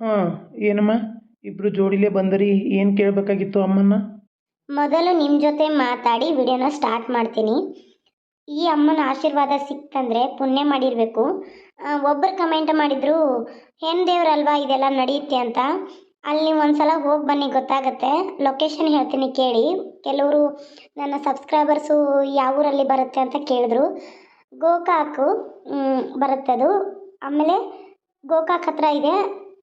ಹಾಂ, ಏನಮ್ಮ? ಇಬ್ಬರು ಜೋಡಿಲೇ ಬಂದರಿ, ಏನು ಕೇಳಬೇಕಾಗಿತ್ತು ಅಮ್ಮನ್ನ? ಮೊದಲು ನಿಮ್ಮ ಜೊತೆ ಮಾತಾಡಿ ವಿಡಿಯೋನ ಸ್ಟಾರ್ಟ್ ಮಾಡ್ತೀನಿ. ಈ ಅಮ್ಮನ ಆಶೀರ್ವಾದ ಸಿಕ್ತಂದ್ರೆ ಪುಣ್ಯ ಮಾಡಿರಬೇಕು. ಒಬ್ಬರು ಕಮೆಂಟ್ ಮಾಡಿದ್ರು, ಹೆಣ್ ದೇವ್ರಲ್ವಾ ಇದೆಲ್ಲ ನಡೆಯುತ್ತೆ ಅಂತ? ಅಲ್ಲಿ ನೀವು ಒಂದ್ಸಲ ಹೋಗಿ ಬನ್ನಿ, ಗೊತ್ತಾಗತ್ತೆ. ಲೊಕೇಶನ್ ಹೇಳ್ತೀನಿ ಕೇಳಿ. ಕೆಲವರು, ನನ್ನ ಸಬ್ಸ್ಕ್ರೈಬರ್ಸು ಯಾವ ಊರಲ್ಲಿ ಬರುತ್ತೆ ಅಂತ ಕೇಳಿದ್ರು. ಗೋಕಾಕು ಬರುತ್ತದು. ಆಮೇಲೆ ಗೋಕಾಕ್ ಹತ್ರ ಇದೆ.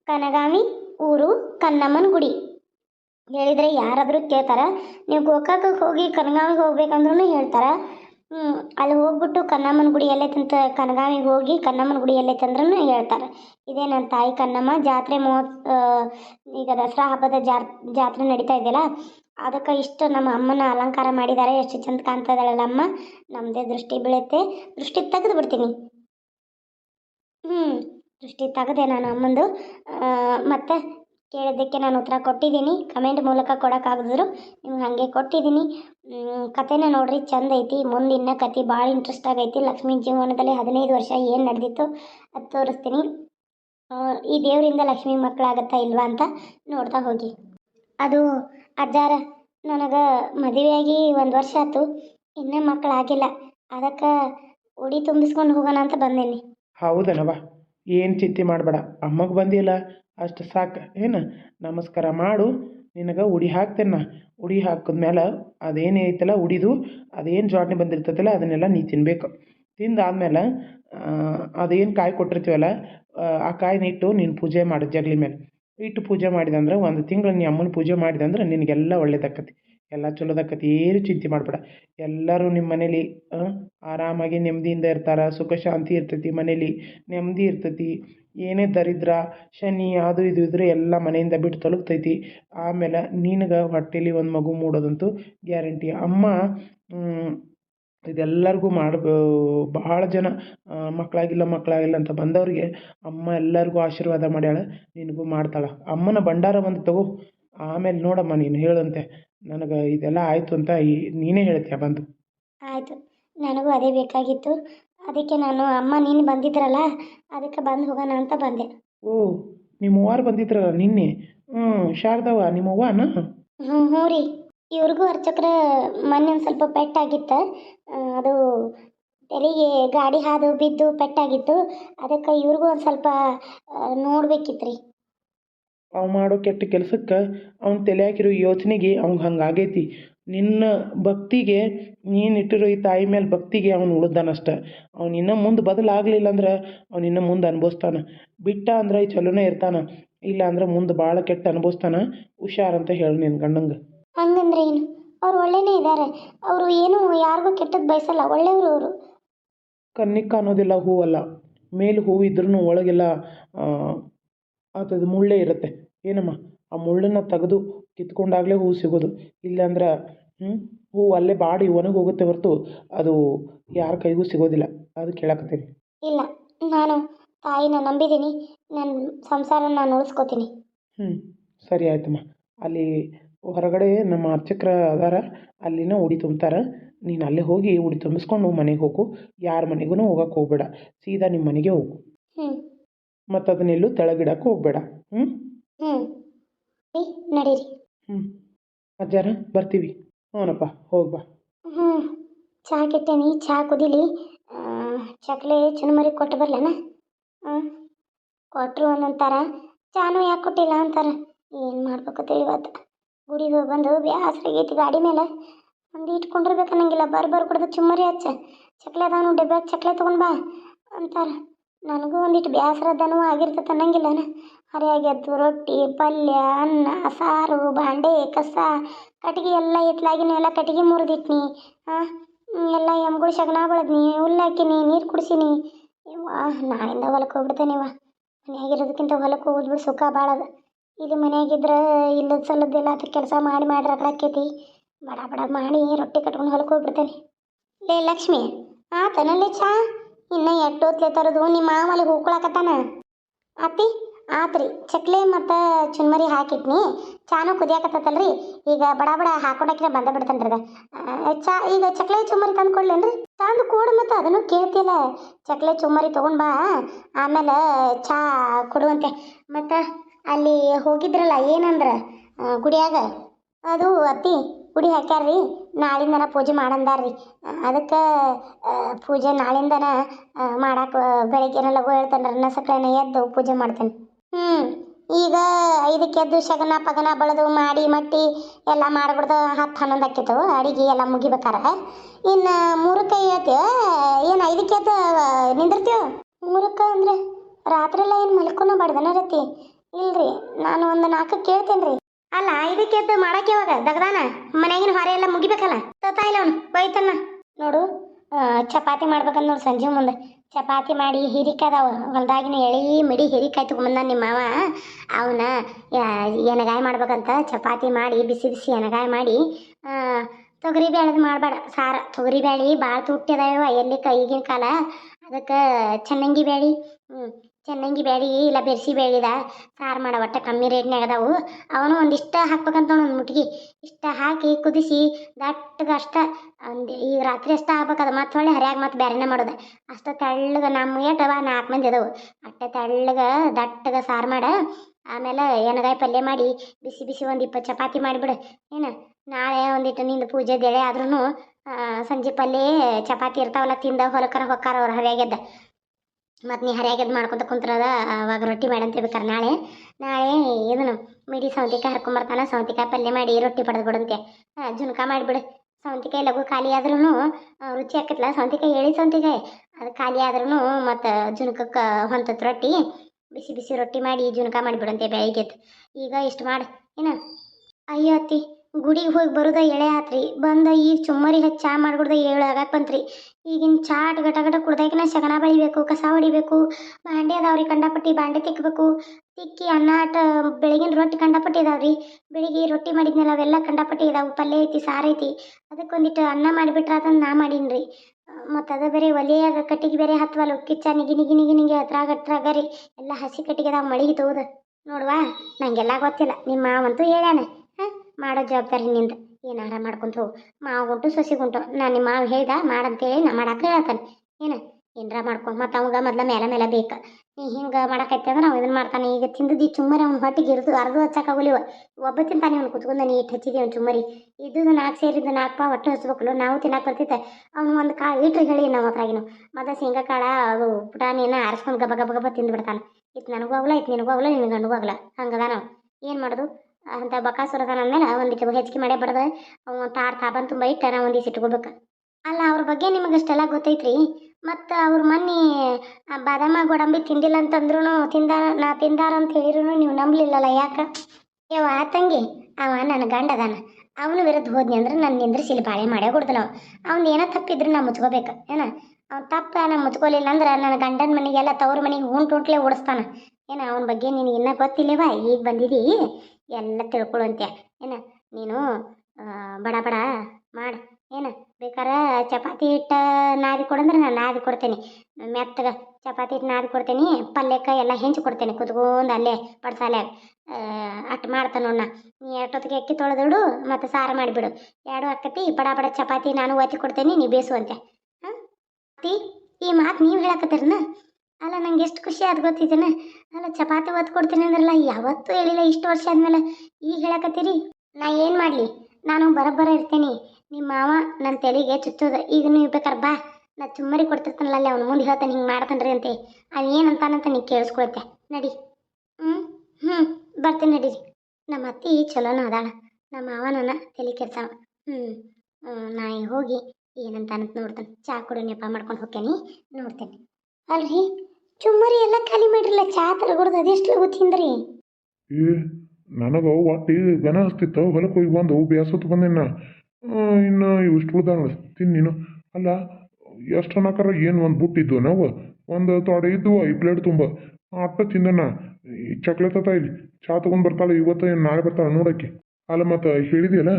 ಕನಗಾವಿ ಊರು ಕನ್ನಮ್ಮನ ಗುಡಿ ಹೇಳಿದರೆ ಯಾರಾದರೂ ಕೇಳ್ತಾರ, ನೀವು ಗೋಕಾಕಕ್ಕೆ ಹೋಗಿ ಕನಗಾಮಿಗೆ ಹೋಗ್ಬೇಕಂದ್ರೂ ಹೇಳ್ತಾರ. ಅಲ್ಲಿ ಹೋಗ್ಬಿಟ್ಟು ಕನ್ನಮ್ಮನ ಗುಡಿ ಎಲ್ಲೈತಂತ ಕನಗಾವಿಗೆ ಹೋಗಿ ಕನ್ನಮ್ಮನ ಗುಡಿ ಎಲ್ಲೈತಂದ್ರೂ ಹೇಳ್ತಾರೆ. ಇದೇ ನನ್ನ ತಾಯಿ ಕನ್ನಮ್ಮ, ಜಾತ್ರೆ ಮೂವತ್ತು ಈಗ ದಸರಾ ಹಬ್ಬದ ಜಾತ್ರೆ ನಡೀತಾ ಇದೆಯಲ್ಲ, ಅದಕ್ಕೆ ಇಷ್ಟು ನಮ್ಮ ಅಮ್ಮನ ಅಲಂಕಾರ ಮಾಡಿದ್ದಾರೆ ಎಷ್ಟು ಚಂದ ಕಾಣ್ತಾ ಇದ್ದಾಳಲ್ಲ ಅಮ್ಮ ನಮ್ಮದೇ ದೃಷ್ಟಿ ಬೀಳುತ್ತೆ. ದೃಷ್ಟಿ ತೆಗೆದು ಬಿಡ್ತೀನಿ ಹ್ಞೂ ದೃಷ್ಟಿ ತೆಗೆದೆ ನಾನು ಅಮ್ಮಂದು. ಮತ್ತು ಕೇಳಿದ್ದಕ್ಕೆ ನಾನು ಉತ್ತರ ಕೊಟ್ಟಿದ್ದೀನಿ. ಕಮೆಂಟ್ ಮೂಲಕ ಕೊಡೋಕ್ಕಾಗದ್ರು ನಿಮ್ಗೆ ಹಾಗೆ ಕೊಟ್ಟಿದ್ದೀನಿ. ಕತೆನ ನೋಡ್ರಿ, ಚಂದ ಐತಿ. ಮುಂದೆ ಇನ್ನೂ ಕತೆ ಭಾಳ ಇಂಟ್ರೆಸ್ಟ್ ಆಗೈತಿ. ಲಕ್ಷ್ಮೀ ಜೀವನದಲ್ಲಿ ಹದಿನೈದು ವರ್ಷ ಏನು ನಡೆದಿತ್ತು ಅದು ತೋರಿಸ್ತೀನಿ. ಈ ದೇವರಿಂದ ಲಕ್ಷ್ಮಿ ಮಕ್ಕಳಾಗತ್ತಾ ಇಲ್ವಾ ಅಂತ ನೋಡ್ತಾ ಹೋಗಿ. ಅದು ಅಜ್ಜಾರ, ನನಗೆ ಮದುವೆಯಾಗಿ ಒಂದು ವರ್ಷ ಆಯ್ತು. ಇನ್ನೂ ಮಕ್ಕಳಾಗಿಲ್ಲ. ಅದಕ್ಕೆ ಉಡಿ ತುಂಬಿಸ್ಕೊಂಡು ಹೋಗೋಣ ಅಂತ ಬಂದೇನಿ. ಹೌದನವ ಏನು ಚಿಂತೆ ಮಾಡಬೇಡ. ಅಮ್ಮಗೆ ಬಂದಿಲ್ಲ. ಅಷ್ಟು ಸಾಕು. ಏನು? ನಮಸ್ಕಾರ ಮಾಡು. ನಿನಗೆ ಉಡಿ ಹಾಕ್ತೇನೆ ಉಡಿ ಹಾಕಿದ್ಮೇಲೆ ಅದೇನು ಐತಲ್ಲ ಉಡಿದು ಅದೇನು ಜೋಡಣೆ ಬಂದಿರ್ತದಲ್ಲ ಅದನ್ನೆಲ್ಲ ನೀ ತಿನ್ನಬೇಕು ತಿಂದಾದ್ಮೇಲೆ ಅದೇನು ಕಾಯಿ ಕೊಟ್ಟಿರ್ತೀವಲ್ಲ ಆ, ಆ ಕಾಯಿನ ಇಟ್ಟು ನೀನು ಪೂಜೆ ಮಾಡು ಜಗಲಿ ಮೇಲೆ ಇಟ್ಟು ಪೂಜೆ ಮಾಡಿದಂದ್ರೆ ಒಂದು ತಿಂಗಳು ನೀ ಅಮ್ಮನ ಪೂಜೆ ಮಾಡಿದಂದ್ರೆ ನಿನಗೆಲ್ಲ ಒಳ್ಳೇದಾಕತಿ. ಎಲ್ಲ ಚಲೋದಾಕತಿ ಏನು ಚಿಂತೆ ಮಾಡಬೇಡ. ಎಲ್ಲರೂ ನಿಮ್ಮ ಮನೇಲಿ ಆರಾಮಾಗಿ ನೆಮ್ಮದಿಯಿಂದ ಇರ್ತಾರೆ, ಸುಖ ಶಾಂತಿ ಇರ್ತೈತಿ ಮನೇಲಿ, ನೆಮ್ಮದಿ ಇರ್ತೈತಿ. ಏನೇ ದರಿದ್ರ, ಶನಿ ಅದು ಇದು ಇದ್ರೆ ಎಲ್ಲ ಮನೆಯಿಂದ ಬಿಟ್ಟು ತೊಲಗ್ತೈತಿ ಆಮೇಲೆ ನಿನಗೆ ಹೊಟ್ಟೆಲಿ ಒಂದು ಮಗು ಮೂಡೋದಂತೂ ಗ್ಯಾರಂಟಿ. ಅಮ್ಮ ಇದೆಲ್ಲರಿಗೂ ಮಾಡ ಭಾಳ ಜನ ಮಕ್ಕಳಾಗಿಲ್ಲ ಮಕ್ಕಳಾಗಿಲ್ಲ ಅಂತ ಬಂದವ್ರಿಗೆ ಅಮ್ಮ ಎಲ್ಲರಿಗೂ ಆಶೀರ್ವಾದ ಮಾಡ್ಯಾಳ, ನಿನಗೂ ಮಾಡ್ತಾಳೆ. ಅಮ್ಮನ ಭಂಡಾರ ಒಂದು ತಗೋ. ಆಮೇಲೆ ನೋಡಮ್ಮ ನೀನು ಹೇಳಂತೆ. ನನಗೆ ಇದೆಲ್ಲ ಆಯಿತು ಅಂತ ಈ ನೀನೇ ಹೇಳ್ತೀಯ ಬಂದು. ಆಯಿತು ನನಗೂ ಅದೇ ಬೇಕಾಗಿತ್ತು. ಅದಕ್ಕೆ ನಾನು ಅಮ್ಮ ನೀನು ಬಂದಿದ್ರಲ್ಲ ಅದಕ್ಕೆ ಬಂದು ಹೋಗೋಣ ಅಂತ ಬಂದೆ. ಓ ನಿಮ್ಮ ಅವ್ವಾರು ಬಂದಿದ್ರಲ್ಲ ನಿನ್ನೆ? ಹ್ಞೂ ಶಾರದವ್ವ ನಿಮ್ಮ ಅವ್ವನ? ಹ್ಞೂ ಹ್ಞೂ ರೀ. ಇವ್ರಿಗೂ ಅರ್ಚಕ್ರ ಮೊನ್ನೆ ಒಂದು ಸ್ವಲ್ಪ ಪೆಟ್ಟಾಗಿತ್ತು. ಆ, ಅದು ತೆರಿಗೆ ಗಾಡಿ ಹಾದು ಬಿದ್ದು ಪೆಟ್ಟಾಗಿತ್ತು. ಅದಕ್ಕೆ ಇವ್ರಿಗೂ ಒಂದು ಸ್ವಲ್ಪ ನೋಡ್ಬೇಕಿತ್ತು ರೀ ಅವ ಮಾಡೋ ಕೆಟ್ಟ ಕೆಲ್ಸಕ್ಕೆ ಅವ್ನ ತಲ್ಯಾಗಿರೋ ಯೋಚನೆಗೆ ಅವಂಗೆ ಹಂಗೆ ಆಗೈತಿ. ನಿನ್ನ ಭಕ್ತಿಗೆ ನೀನು ಇಟ್ಟಿರೋ ಈ ತಾಯಿ ಮೇಲೆ ಭಕ್ತಿಗೆ ಅವ್ನು ಉಳ್ದಾನಷ್ಟೆ ಅವ್ನು ಇನ್ನೂ ಮುಂದೆ ಬದಲಾಗಲಿಲ್ಲ ಅಂದ್ರೆ ಅವ್ನು ಇನ್ನೂ ಮುಂದೆ ಅನುಭವಿಸ್ತಾನೆ. ಬಿಟ್ಟ ಅಂದ್ರೆ ಈ ಚಲೋನೇ ಇರ್ತಾನೆ. ಇಲ್ಲ ಅಂದ್ರೆ ಮುಂದೆ ಭಾಳ ಕೆಟ್ಟ ಅನುಭವಿಸ್ತಾನೆ. ಹುಷಾರಂತ ಹೇಳು ನಿನ್ನ ಗಂಡಂಗೆ. ಹಂಗಂದ್ರೆ ಏನು? ಅವ್ರು ಒಳ್ಳೆನೇ ಇದ್ದಾರೆ ಅವರು ಏನು ಯಾರಿಗೂ ಕೆಟ್ಟದ್ದು ಬಯಸಲ್ಲ. ಒಳ್ಳೆಯವರು ಅವರು. ಕನ್ನಿಕ್ಕ ಅನ್ನೋದಿಲ್ಲ ಹೂವಲ್ಲ. ಮೇಲೆ ಹೂವು ಇದ್ರೂ ಒಳಗೆಲ್ಲ ಅದ್ರದ್ದು ಮುಳ್ಳೇ ಇರುತ್ತೆ. ಏನಮ್ಮ ಆ ಮುಳ್ಳನ್ನು ತೆಗೆದು ಕಿತ್ಕೊಂಡಾಗಲೇ ಹೂವು ಸಿಗೋದು. ಇಲ್ಲಾಂದ್ರೆ ಹ್ಞೂ ಹೂವು ಅಲ್ಲೇ ಬಾಡಿ ಒಣಗಿ ಹೋಗುತ್ತೆ ಹೊರತು ಅದು ಯಾರ ಕೈಗೂ ಸಿಗೋದಿಲ್ಲ. ಅದು ಕೇಳಕತ್ತೀನಿ. ಇಲ್ಲ ನಾನು ತಾಯಿನ ನಂಬಿದ್ದೀನಿ ನನ್ನ ಸಂಸಾರ ನಾನು ಉಳಿಸ್ಕೋತೀನಿ. ಹ್ಞೂ ಸರಿ ಆಯ್ತಮ್ಮ. ಅಲ್ಲಿ ಹೊರಗಡೆ ನಮ್ಮ ಅರ್ಚಕರ ಅದಾರ. ಅಲ್ಲಿನ ಉಡಿ ತುಂಬ್ತಾರೆ. ನೀನು ಅಲ್ಲೇ ಹೋಗಿ ಉಡಿ ತುಂಬಿಸ್ಕೊಂಡು ಮನೆಗೆ ಹೋಗು. ಯಾರ ಮನೆಗೂ ಹೋಗಕ್ಕೆ ಹೋಗಬೇಡ. ಸೀದಾ ನಿಮ್ಮ ಮನೆಗೆ ಹೋಗು. ಹ್ಞೂ ಮತ್ತು ಅದನ್ನೆಲ್ಲೂ ತೆಳಗಿಡಕ್ಕೆ ಹೋಗಬೇಡ. ಹ್ಞೂ ಹ್ಞೂ ರೀ ನಡೀರಿ. ಹ್ಞೂ ಅಜ್ಜಾರ ಬರ್ತೀವಿ. ಹ್ಞೂನಪ್ಪ ಹೋಗ್ಬಾ ಹ್ಞೂ ಚಹಾ ಕೆಟ್ಟೇನಿ ಚಹಾ ಕುದೀಲಿ ಚಕ್ಲೆ ಚುರುಮುರಿ ಕೊಟ್ಟು ಬರ್ಲೇನ? ಹ್ಞೂ ಕೊಟ್ಟರು ಒಂದೊಂಥರ ಚಾನು ಯಾಕೆ ಕೊಟ್ಟಿಲ್ಲ ಅಂತಾರೆ? ಏನು ಮಾಡ್ಬೇಕು ಇವತ್ತು ಗುಡಿಗೆ ಹೋಗಿ ಬಂದು ಬ್ಯಾಸರಾಗೈತಿ ಗಾಡಿ ಮೇಲೆ. ಒಂದು ಇಟ್ಕೊಂಡಿರ್ಬೇಕು ಅನ್ನಂಗಿಲ್ಲ. ಬರ್ ಬರ್ ಕೊಡ್ದು ಚುಮ್ಮರಿ ಹಚ್ಚ. ಚಕ್ಲೆ ಅದಾನು ಡಬ್ಬೆ ಚಕ್ಲೆ ತೊಗೊಂಡು ಬಾ ಅಂತಾರೆ. ನನಗೂ ಒಂದಿಟ್ಟು ಬೇಸರ ದನೂ ಆಗಿರ್ತೈತೆ ಅನ್ನಂಗಿಲ್ಲನ? ಹರಿಯಾಗಿ ಎದ್ದು ರೊಟ್ಟಿ, ಪಲ್ಯ, ಅನ್ನ, ಸಾರು, ಬಾಂಡೆ, ಕಸ, ಕಟ್ಟಿಗೆ ಎಲ್ಲ ಎತ್ತಲಾಗಿನ ಎಲ್ಲ ಕಟ್ಟಿಗೆ ಮುರಿದಿಟ್ನಿ. ಹಾಂ ಎಲ್ಲ ಎಮ್ಗಳು ಶಗನ ಬಳದ್ನಿ ಹುಲ್ಲು ಹಾಕಿನಿ ನೀರು ಕುಡಿಸಿನಿ. ಇವ ನಾಳಿಂದ ಹೊಲಕ್ಕೆ ಹೋಗ್ಬಿಡ್ತೇನೆ ಇವ ಮನೆಯಾಗಿರೋದಕ್ಕಿಂತ ಹೊಲಕ್ಕೆ ಹೋಗ್ಬಿಟ್ಟು ಸುಖ ಭಾಳ ಅದ. ಇಲ್ಲಿ ಮನೆಯಾಗಿದ್ರೆ ಇಲ್ಲದ ಸಲ್ಲದ್ದೆಲ್ಲ ಅದ್ರ ಕೆಲಸ ಮಾಡಿ ಮಾಡಿ ರಗಡಾಕೈತಿ ಬಡ ಬಡ ಮಾಡಿ ರೊಟ್ಟಿ ಕಟ್ಕೊಂಡು ಹೊಲಕ್ಕೆ ಹೋಗ್ಬಿಡ್ತೇನೆ. ಲೇ ಲಕ್ಷ್ಮಿ ಆತನಲ್ಲಿ ಚಾ. ಇನ್ನ ಎಟ್ಟೋತ್ಲೆ ತರೋದು ನಿಮ್ಮ ಮಾವಲ್ಲಿ ಹೂಕೊಳಕತ್ತಾನ ಅತ್ತಿ ಆತ್ರಿ, ಚಕ್ಲಿ ಮತ್ತು ಚುನ್ಮರಿ ಹಾಕಿಟ್ನಿ. ಚಾನು ಕುದಿಯಾಕತ್ತಲ್ರಿ ಈಗ ಬಡ ಬಡ ಹಾಕೊಂಡಾಕಿನ ಬಂದ ಬಿಡ್ತಾನ್ರಿ ರೀ ಚಾ, ಈಗ ಚಕ್ಲಿ ಚುಮ್ಮರಿ ತಂದು ಕೊಡ್ಲೇನ್ರಿ? ತಂದು ಕೊಡು ಮತ್ತು ಅದನ್ನು ಕೇಳ್ತಿಲ್ಲ. ಚಕ್ಲಿ ಚುಮ್ಮರಿ ತೊಗೊಂಡು ಬಾ. ಆಮೇಲೆ ಚಾ ಕೊಡುವಂತೆ. ಮತ್ತು ಅಲ್ಲಿ ಹೋಗಿದ್ರಲ್ಲ ಏನಂದ್ರ? ಗುಡಿಯಾಗ. ಅದು ಅತ್ತಿ ಗುಡಿ ಹಾಕ್ಯಾರ್ರಿ. ನಾಳಿಂದನ ಪೂಜೆ ಮಾಡಂದಾರ್ರಿ. ಅದಕ್ಕೆ ಪೂಜೆ ನಾಳಿಂದನ ಮಾಡಕ್ಕೆ ಬೆಳಗ್ಗೆನ ಲಘು ಹೇಳ್ತಾನೆ ರನ್ನ ಸಕ್ಕಳೆನ ಎದ್ದು ಪೂಜೆ ಮಾಡ್ತೇನೆ. ಹ್ಞೂ ಈಗ ಐದಕ್ಕೆ ಎದ್ದು ಶಗನ ಪಗನ ಬಳದು ಮಾಡಿ ಮಟ್ಟಿ ಎಲ್ಲ ಮಾಡ್ಬಿಡ್ದು ಹತ್ತು ಹನ್ನೊಂದು ಆಕಿತ್ತು ಅಡಿಗೆ ಎಲ್ಲ ಮುಗಿಬೇಕಾರ. ಇನ್ನು ಕೈ ಹೇಳ್ತೀವ ಏನು ಐದಕ್ಕೆ ಎದ್ದು ನಿಂದಿರ್ತೀವ ಮೂರಕ್ಕೆ ಅಂದ್ರೆ ರಾತ್ರಿ ಎಲ್ಲ ಏನು ಮಲ್ಕೊನೋ ಬಾಡ್ದನ ರತಿ? ಇಲ್ರಿ, ನಾನು ಒಂದು ನಾಲ್ಕಕ್ಕೆ ಕೇಳ್ತೇನೆ ಅಲ್ಲ ಐದಕ್ಕೆ ಎದ್ದು ಮಾಡಕ್ಕೆ ಯಾವಾಗ? ದಗದಾನ? ಮನೆಗಿನ ಹೊರೆ ಎಲ್ಲ ಮುಗಿಬೇಕಲ್ಲ? ತತ್ತಾ ಇಲ್ಲ ಅವನು ಬೈತಣ್ಣ ನೋಡು ಚಪಾತಿ ಮಾಡ್ಬೇಕಂದ್ ನೋಡು ಸಂಜೆ ಮುಂದೆ. ಚಪಾತಿ ಮಾಡಿ ಹಿರಿಕಾಯಿ ಅದಾವ ಹೊಲ್ದಾಗಿನ ಎಳಿ ಮಿಡಿ ಹಿರಿಕಾಯಿ ತಗೊಂಬಂದ ನಿಮ್ಮ ಮಾವ. ಅವನ ಎನಗಾಯಿ ಮಾಡ್ಬೇಕಂತ ಚಪಾತಿ ಮಾಡಿ ಬಿಸಿ ಬಿಸಿ ಎನಗಾಯಿ ಮಾಡಿ ತೊಗರಿ ಬೇಳೆದು ಮಾಡಬೇಡ. ಸಾರ, ತೊಗರಿ ಬೇಳೆ ಭಾಳ ತುಟ್ಟಿ ಅದಾವ ಎಲ್ಲಿ ಈಗಿನ ಕಾಲ. ಅದಕ್ಕೆ ಚೆನ್ನಂಗಿ ಬೇಳೆ ಚೆನ್ನಂಗಿ ಬ್ಯಾಡಿ ಇಲ್ಲ ಬೆರ್ಸಿ ಬೇಡಿದ ಸಾರು ಮಾಡ ಒಟ್ಟು ಕಮ್ಮಿ ರೇಟ್ನ್ಯಾಗ ಅದಾವು. ಅವನು ಒಂದಿಷ್ಟ ಹಾಕ್ಬೇಕಂತ ಒಂದು ಮುಟ್ಗಿ, ಇಷ್ಟ ಹಾಕಿ ಕುದಿಸಿ ದಟ್ಟಗೆ ಅಷ್ಟ, ಒಂದು ಈಗ ರಾತ್ರಿ ಅಷ್ಟ ಆಗ್ಬೇಕದ, ಮತ್ತೆ ಹೊಳ್ಳಿ ಹರಿಯಾಗ ಮತ್ತೆ ಬೇರೆನೇ ಮಾಡೋದು. ಅಷ್ಟ ತೆಳ್ಳಗೆ ನಮ್ಮ ಏಟವ ನಾಲ್ಕು ಮಂದಿ ಅದಾವು. ಅಟ್ಟೆ ತೆಳ್ಳಗೆ ದಟ್ಟಗ ಸಾರು ಮಾಡ, ಆಮೇಲೆ ಎನಗಾಯಿ ಪಲ್ಯ ಮಾಡಿ, ಬಿಸಿ ಬಿಸಿ ಒಂದು ಇಪ್ಪತ್ತು ಚಪಾತಿ ಮಾಡಿಬಿಡು. ಏನು? ನಾಳೆ ಒಂದಿಟ್ಟು ನಿಂದು ಪೂಜೆ ದೇಳೆ ಆದ್ರೂ ಸಂಜೆ ಪಲ್ಲೆ ಚಪಾತಿ ಇರ್ತಾವಲ್ಲ, ತಿಂದ ಹೊಲಕರ ಹೊಕ್ಕಾರ ಅವ್ರು ಹರಿಯಾಗೆದ್ದ ಮತ್ತು ನೀ ಹರಿಯಾಗೆದ್ದು ಮಾಡ್ಕೊತ ಕುಂತ್ರದ, ಅವಾಗ ರೊಟ್ಟಿ ಮಾಡಿ ಅಂತ ಹೇಳ್ಬೇಕಾರೆ ನಾಳೆ. ನಾಳೆ ಇದನ್ನು ಮಿಡಿ ಸೌಂತಿಕಾಯಿ ಹರ್ಕೊಂಬರ್ತಾನೆ ಸೌಂತಿಕಾಯಿ ಪಲ್ಯ ಮಾಡಿ ರೊಟ್ಟಿ ಪಡೆದ್ಬಿಡಂತೆ ಜುನ್ಕ ಮಾಡಿಬಿಡು ಸೌಂತಿಕಾಯಿ ಲಘು ಖಾಲಿ ಆದ್ರೂ ರುಚಿ ಆಕತ್ಲ? ಸೌಂತಿಕಾಯಿ ಹೇಳಿ ಸೌಂತಿಕಾಯಿ. ಅದು ಖಾಲಿ ಆದ್ರೂ ಮತ್ತು ಜುನ್ಕಕ್ಕೆ ಹೊಂತತ್ ರೊಟ್ಟಿ. ಬಿಸಿ ಬಿಸಿ ರೊಟ್ಟಿ ಮಾಡಿ ಜುನ್ಕ ಮಾಡಿಬಿಡಂತೆ ಬೆಳಿಗ್ಗೆ ಈಗ ಇಷ್ಟು ಮಾಡಿ. ಏನು? ಅಯ್ಯೋ ಅತ್ತಿ ಗುಡಿಗೆ ಹೋಗಿ ಬರೋದ ಎಳೆ ಆತ್ರಿ. ಬಂದ ಈಗ ಚುಮ್ಮರಿ ಹಚ್ಚಿ ಚಾ ಮಾಡ್ಬಿಡ್ದ ಏಳು ಆಗಕ್ಕೆ ಬಂತ್ರಿ ಈಗಿನ ಚಾಟ್ ಗಟ ಗಟ ಕುಡ್ದಾಕಿನ ಶಗಣ ಬಳಿಬೇಕು, ಕಸ ಹೊಡಿಬೇಕು, ಬಾಂಡೆ ಅದಾವ್ರಿ ಕಂಡಪಟ್ಟಿ ಬಾಂಡೆ ತಿಕ್ಕಬೇಕು ತಿಕ್ಕಿ ಅನ್ನ, ಆಟ, ಬೆಳಗಿನ ರೊಟ್ಟಿ ಕಂಡಪಟ್ಟಿ ಇದಾವ್ರಿ ಬೆಳಿಗ್ಗೆ ರೊಟ್ಟಿ ಮಾಡಿದ್ನಲ್ಲ, ಅವೆಲ್ಲ ಕಂಡಪಟ್ಟಿ ಇದಾವು. ಪಲ್ಯ ಐತಿ, ಸಾರು ಐತಿ. ಅದಕ್ಕೊಂದಿಟ್ಟು ಅನ್ನ ಮಾಡಿಬಿಟ್ರೆ ಅದನ್ನ ನಾ ಮಾಡೀನಿ ಮತ್ತು ಅದ ಬೇರೆ ಒಲೆಯಾಗ ಕಟ್ಟಿಗೆ ಬೇರೆ ಹತ್ವಲ್ಲ ಕಿಚ್ಚ ನಿಗಿ ನಿಗಿ ನಿಗಿ ನಿಗಿ ಹತ್ರಾಗ ಹತ್ರಾಗ ರೀ. ಎಲ್ಲ ಹಸಿ ಕಟ್ಟಿಗೆ ಮಳಿ ಮಳಿಗೆ ತೋದ. ನೋಡುವ, ನಂಗೆಲ್ಲ ಗೊತ್ತಿಲ್ಲ. ನಿಮ್ಮ ಮಾವಂತೂ ಹೇಳ್ಯಾನ. ಮಾಡೋ ಜವಾಬ್ದಾರಿ ನಿಂದು. ಏನಾರ ಮಾಡ್ಕೊಂತ ಹೋಗು. ಮಾವುಗುಂಟು ಸೊಸಿಗುಂಟು. ನಾನು ನಿಮ್ಮ ಮಾವ ಹೇಳ್ದ ಮಾಡಂತೇಳಿ ನಾ ಮಾಡಕ್ಕೆ ಹೇಳ್ತಾನೆ. ಏನು? ಏನರ ಮಾಡ್ಕೊ. ಮತ್ತು ಅವಾಗ ಮೊದ್ಲ ಮೇಲೆ ಮೇಲೆ ಬೇಕು. ನೀ ಹಿಂಗೆ ಮಾಡಕೈತೆ ಅಂದ್ರೆ ನಾವು ಇದನ್ನ ಮಾಡ್ತಾನೆ. ಈಗ ತಿಂದದ್ದು ಚುಮ್ಮರಿ ಅವ್ನ ಹೊಟ್ಟಿಗೆ ಇರ್ದು ಅರ್ಧ ಹಚ್ಚಕ್ಕಾಗಲಿವ ಒಬ್ಬ ತಿಂತಾನೆ ಅವ್ನು ಕುತ್ಕೊಂಡು ನೀ ಇಟ್ಟು ಹಚ್ಚಿದಿ ಅವ್ನು ಚುಮ್ಮರಿ. ಇದ್ದುದು ನಾಲ್ಕು ಸೇರಿದ್ದು ನಾಲ್ಕು ಪಾ ಒಟ್ಟು ಹಚ್ಬೇಕಲ್ಲ. ನಾವು ತಿನ್ನಕ್ಕೆ ಬರ್ತೈತೆ ಅವ್ನು ಒಂದು ಕಾಳು ಇಟ್ರಿ ಹೇಳಿ ನಮ್ಮ ಹತ್ರಾಗಿನ. ಮತ್ತು ಶೇಂಗಾ ಕಾಳ ಅದು ಪುಟಾಣಿನ ಆರಿಸ್ಕೊಂಡು ಗಬ ಗಬ ಗಬ ತಿಂದು ಬಿಡ್ತಾನೆ. ಇತ್ತು ನನಗೂ ಆಗಲ್ಲ ಇತ್ತು ನಿನಗೂ ಆಗಲ್ಲ ನಿನಗೆ ಗಂಡಗೂ ಆಗಲ್ಲ ಹಂಗದ ನಾವು ಏನು ಮಾಡೋದು? ಅಂತ ಬಕಾಸುರದನ ಮೇಲೆ ಒಂದಿಟ್ಟು ಹೆಚ್ಚಿಗೆ ಮಾಡೇ ಬಿಡದ, ಅವ ತಾರ್ ತಾಬನ್ ತುಂಬ ಇಟ್ಟ ನಾ ಒಂದಿಷ್ಟು ಇಟ್ಕೋಬೇಕು. ಅಲ್ಲ, ಅವ್ರ ಬಗ್ಗೆ ನಿಮಗೆ ಅಷ್ಟೆಲ್ಲ ಗೊತ್ತೈತ್ರಿ. ಮತ್ತು ಅವ್ರ ಮನ್ನಿ, ಆ ಬಾದಾಮ ಗೋಡಂಬಿ ತಿಂದಿಲ್ಲ ಅಂತಂದ್ರೂ ತಿಂದ ನಾ ತಿಂದಾರ ಅಂತ ಹೇಳಿದ್ರು ನೀವು ನಂಬಲಿಲ್ಲಲ್ಲ ಯಾಕೆ? ಯವ್ವ ತಂಗಿ, ಅವ ನನ್ನ ಗಂಡ ಅದಾನ ಅವನ ವಿರುದ್ಧ ಹೋದ್ನಿ ಅಂದ್ರೆ ನನ್ನ ನಿಂದ್ರಿಸಿ ಇಲ್ಲಿ ಬಾಳೆ ಮಾಡೇ ಕೊಡ್ದು ನಾವು ಅವ್ನು ಏನೋ ತಪ್ಪಿದ್ರು ನಾ ಮುಚ್ಕೋಬೇಕು, ಏನ? ತಪ್ಪ, ನಾನು ಮುಚ್ಕೊಲಿಲ್ಲ ಅಂದ್ರೆ ನನ್ನ ಗಂಡನ ಮನೆಗೆಲ್ಲ ತವ್ರ ಮನೆಗೆ ಹೂಣ್ ಟೋಟ್ಲೆ ಓಡಿಸ್ತಾನ. ಏನು, ಅವನ ಬಗ್ಗೆ ನಿನಗೆ ಇನ್ನೂ ಗೊತ್ತಿಲ್ಲವಾ? ಈಗ ಬಂದಿದ್ದೀ ಎಲ್ಲ ತಿಳ್ಕೊಳ್ಳುವಂತೆ ಏನು, ನೀನು ಬಡ ಬಡ ಮಾಡು. ಏನು, ಬೇಕಾರ ಚಪಾತಿ ಹಿಟ್ಟು ನಾದಿ ಕೊಡಂದ್ರೆ ನಾನು ನಾದಿ ಕೊಡ್ತೇನೆ. ಮೆತ್ತಗೆ ಚಪಾತಿ ಹಿಟ್ಟು ನಾದಿ ಕೊಡ್ತೇನೆ ಪಲ್ಯಕ್ಕೆ ಎಲ್ಲ ಹೆಂಚಿ ಕೊಡ್ತೇನೆ ಕುತ್ಕೊಂಡು ಅಲ್ಲೇ ಪಡ್ಸಾಲ್ಯಾಗ. ಅಟ್ಟು ಮಾಡ್ತಾನೆ ನೋಡ ನೀ. ಎಷ್ಟೊತ್ತಿಗೆ ಅಕ್ಕಿ ತೊಳೆದಿಡು ಮತ್ತು ಸಾರು ಮಾಡಿಬಿಡು. ಎರಡು ಅಕ್ಕತಿ, ಬಡ ಬಡ ಚಪಾತಿ ನಾನು ಒತ್ತಿ ಕೊಡ್ತೇನೆ, ನೀ ಬೇಸುವಂತೆ ಅತ್ತಿ, ಈ ಮಾತು ನೀವು ಹೇಳಕತ್ತೀರನ? ಅಲ್ಲ, ನಂಗೆ ಎಷ್ಟು ಖುಷಿ ಆದ್ ಗೊತ್ತಿದ್ದೇನೆ ಅಲ್ಲ, ಚಪಾತಿ ಒತ್ತು ಕೊಡ್ತೀನಿ ಅಂದ್ರಲ್ಲ, ಯಾವತ್ತೂ ಹೇಳಿಲ್ಲ, ಇಷ್ಟು ವರ್ಷ ಆದ್ಮೇಲೆ ಈಗ ಹೇಳಕತ್ತೀರಿ? ನಾ ಏನು ಮಾಡಲಿ? ನಾನು ಬರೋಬ್ಬರ ಇರ್ತೇನೆ. ನಿಮ್ಮ ಮಾವ ನನ್ನ ತಲೆಗೆ ಚುಚ್ಚೋದು. ಈಗ ನೀವು ಬೇಕಾರೆ ಬಾ. ನಾ ಚುಮ್ಮರಿ ಕೊಡ್ತಿರ್ತಾನಲ್ಲ, ಅಲ್ಲಿ ಅವ್ನು ಮುಂದೆ ಹೇಳ್ತಾನೆ, ಹಿಂಗೆ ಮಾಡ್ತಾನ್ರಿ ಅಂತೆ. ಅವ ಏನಂತಾನಂತ ನೀವು ಕೇಳಿಸ್ಕೊಳ್ತೆ ನಡಿ. ಹ್ಞೂ ಹ್ಞೂ ಬರ್ತೀನಿ ನಡೀರಿ ನಮ್ಮ ಅತ್ತಿ ಚಲೋನ ಅದಾಳ. ನಮ್ಮ ಮಾವ ನನ್ನ ತಲೆ ಕೆಡ್ತಾವ ಹ್ಞೂ ನಾ ಈಗ ಹೋಗಿ ಅಂತ ನೋಡ್ತಾನೆ. ಚಾ ಕೊಡು ನೆಪ ಮಾಡ್ಕೊಂಡು ಹೋಗ್ತೇನೆ. ನೋಡ್ತೇನೆ. ಅಲ್ರಿ, ಚುಮ್ಮರಿ ಎಲ್ಲ ಖಾಲಿ ಮಾಡಿರಲ್ಲ, ಚಾ ತರಗೊಡ್ದು ಅದೆಷ್ಟು ಲಗು ತಿಂದ್ರಿ ಏ, ನನಗೆ ಒಟ್ಟು ಗನ ಹಸ್ತಿತ್ತು. ಹೊಲಕ್ಕೆ ಹೋಗಿ ಬಂದು ಬೇಸತ್ ಬಂದಿನ. ಇನ್ನು ಇಷ್ಟು ಉಳ್ದಾನ ತಿನ್ನಿ ನೀನು. ಅಲ್ಲ, ಎಷ್ಟು ಅನ್ನಕಾರ ಏನು ಒಂದು ಬುಟ್ಟಿದ್ದು ನಾವು? ಒಂದು ತೊಡೆ ಇದ್ದು ಈ ಪ್ಲೇಟ್ ತುಂಬ. ಅಟ್ಟ ತಿಂದಣ್ಣ ಈ ಅತ್ತ ಇಲ್ಲಿ. ಚಾ ತೊಗೊಂಡು ಬರ್ತಾಳೆ ಇವತ್ತು ನಾಳೆ ಬರ್ತಾಳೆ ನೋಡಕ್ಕೆ. ಅಲ್ಲ, ಮತ್ತು ಹೇಳಿದೆಯಲ್ಲ